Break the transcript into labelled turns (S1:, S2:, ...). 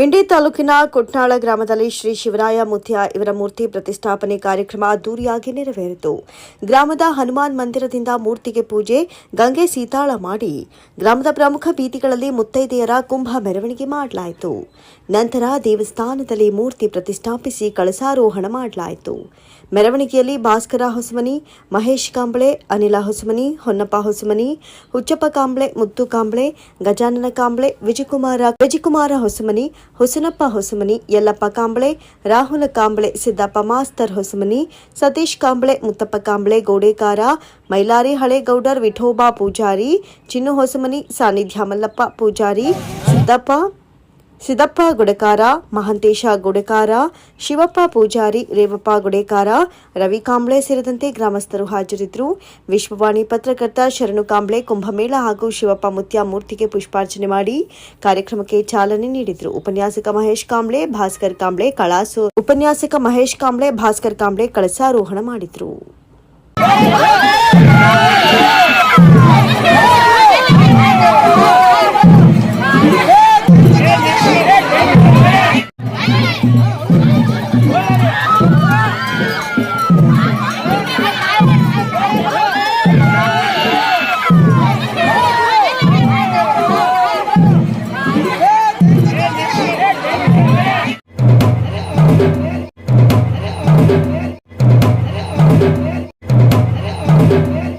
S1: ಇಂಡಿ ತಾಲೂಕಿನ ಕುಟ್ನಾಳ ಗ್ರಾಮದಲ್ಲಿ ಶ್ರೀ ಶಿವರಾಯ ಮುತ್ಯ ಇವರ ಮೂರ್ತಿ ಪ್ರತಿಷ್ಠಾಪನೆ ಕಾರ್ಯಕ್ರಮ ಅದ್ದೂರಿಯಾಗಿ ನೆರವೇರಿತು. ಗ್ರಾಮದ ಹನುಮಾನ್ ಮಂದಿರದಿಂದ ಮೂರ್ತಿಗೆ ಪೂಜೆ, ಗಂಗೆ ಸೀತಾಳ ಮಾಡಿ. ಗ್ರಾಮದ ಪ್ರಮುಖ ಬೀದಿಗಳಲ್ಲಿ ಮುತ್ತೈದೆಯರ ಕುಂಭ ಮೆರವಣಿಗೆ ಮಾಡಲಾಯಿತು. ನಂತರ ದೇವಸ್ಥಾನದಲ್ಲಿ ಮೂರ್ತಿ ಪ್ರತಿಷ್ಠಾಪಿಸಿ ಕಳಸಾರೋಹಣ ಮಾಡಲಾಯಿತು. ಮೆರವಣಿಗೆಯಲ್ಲಿ ಭಾಸ್ಕರ ಹೊಸಮನಿ, ಮಹೇಶ್ ಕಾಂಬ್ಳೆ, ಅನಿಲ ಹೊಸಮನಿ, ಹೊನ್ನಪ್ಪ ಹೊಸಮನಿ, ಹುಚ್ಚಪ್ಪ ಕಾಂಬ್ಳೆ, ಮುತ್ತು ಕಾಂಬ್ಳೆ, ಗಜಾನನ ಕಾಂಬ್ಳೆ, ವಿಜಯಕುಮಾರ ವಿಜಯಕುಮಾರ ಹೊಸಮನಿ ಹುಸನಪ್ಪ ಹೊಸಮನಿ, ಯಲ್ಲಪ್ಪ ಕಾಂಬಳೆ, ರಾಹುಲ ಕಾಂಬಳೆ, ಸಿದ್ದಪ್ಪ ಮಾಸ್ತರ್ ಹೊಸಮನಿ, ಸತೀಶ್ ಕಾಂಬಳೆ, ಮುತ್ತಪ್ಪ ಕಾಂಬಳೆ, ಗೋಡೇಕಾರ ಮೈಲಾರಿ ಹಳೇಗೌಡರ್ ವಿಠೋಬಾ ಪೂಜಾರಿ, ಚಿನ್ನು ಹೊಸಮನಿ, ಸಾನಿಧ್ಯ ಮಲ್ಲಪ್ಪ ಪೂಜಾರಿ, ಸಿದ್ದಪ್ಪ ಸಿದ್ದಪ್ಪ ಗುಡಕಾರ, ಮಹಂತೇಶ ಗುಡಕಾರ, ಶಿವಪ್ಪ ಪೂಜಾರಿ, ರೇವಪ್ಪ ಗುಡೇಕಾರ, ರವಿ ಕಾಂಬ್ಳೆ ಸೇರಿದಂತೆ ಗ್ರಾಮಸ್ಥರು ಹಾಜರಿದ್ದರು ವಿಶ್ವವಾಣಿ ಪತ್ರಕರ್ತ ಶರಣು ಕಾಂಬ್ಳೆ ಕುಂಭಮೇಳ ಹಾಗೂ ಶಿವಪ್ಪ ಮುತ್ಯ ಮೂರ್ತಿಗೆ ಪುಷ್ಪಾರ್ಚನೆ ಮಾಡಿ ಕಾರ್ಯಕ್ರಮಕ್ಕೆ ಚಾಲನೆ ನೀಡಿದರು ಉಪನ್ಯಾಸಕ ಮಹೇಶ್ ಕಾಂಬ್ಳೆ, ಭಾಸ್ಕರ್ ಕಾಂಬ್ಳೆ, ಕಳಾಸು ಉಪನ್ಯಾಸಕ ಮಹೇಶ್ ಕಾಂಬ್ಳೆ, ಭಾಸ್ಕರ್ ಕಾಂಬ್ಳೆ ಕಳಸಾರೋಹಣ ಮಾಡಿದರು.